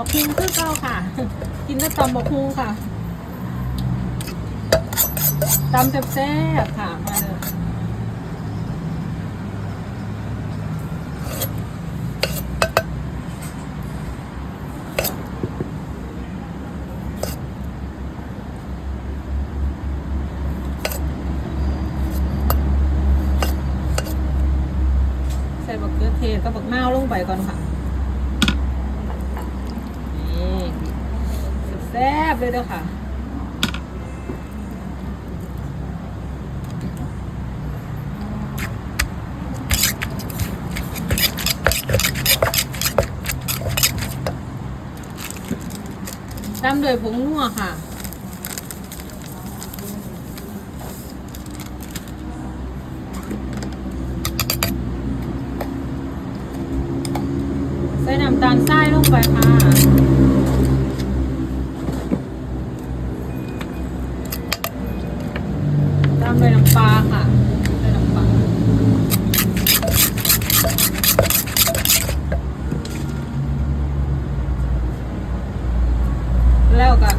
บกคุงคือเก้าค่ะ กินก็ตำบักคุงค่ะตำแซ่บๆค่ะมาเลยใส่บักเขือเทศกับบักนาลงไปก่อนค่ะ นี่ แซ่บเลยเด้อค่ะตามด้วยผงนัวค่ะใส่น้ำตาลทรายลงไปค่ะ ตามด้วยน้ำปลาค่ะใส่น้ำปลาแล้วก็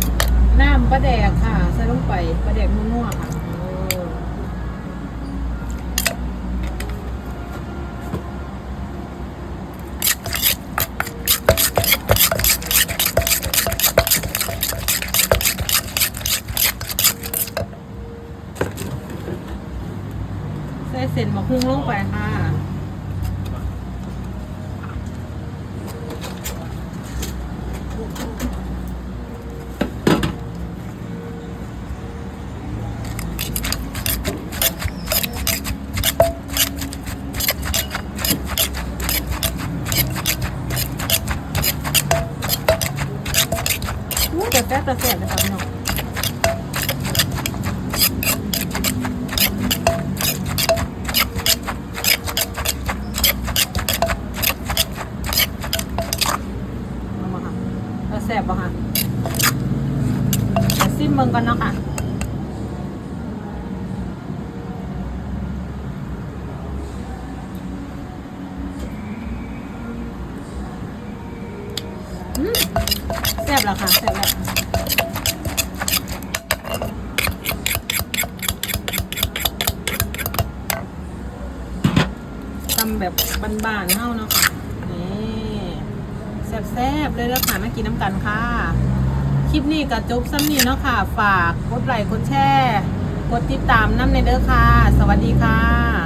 น้ำปลาแดกค่ะ ใส่ลงไปปลาแดกนัวๆค่ะโอ้ ใส่เส้นมะฮุ่งลงไปค่ะอู้แต่แซ่บแต่แซ่บเลยค่ะพี่น้อง เอามาค่ะ เราแสบป่ะคะซิมเบิ่งกันเนาะค่ะอืมแซ่บแล้วค่ะแซ่บแล้วทำแบบบานๆเน่าเนาะค่ะ แซ่บๆเลยแล้วค่ะมากินน้ำกันค่ะ คลิปนี้ก็จบซ้ำนี้เนาะค่ะ ฝากกดไลค์กดแชร์ กดติดตามน้ำในเด้อค่ะ สวัสดีค่ะ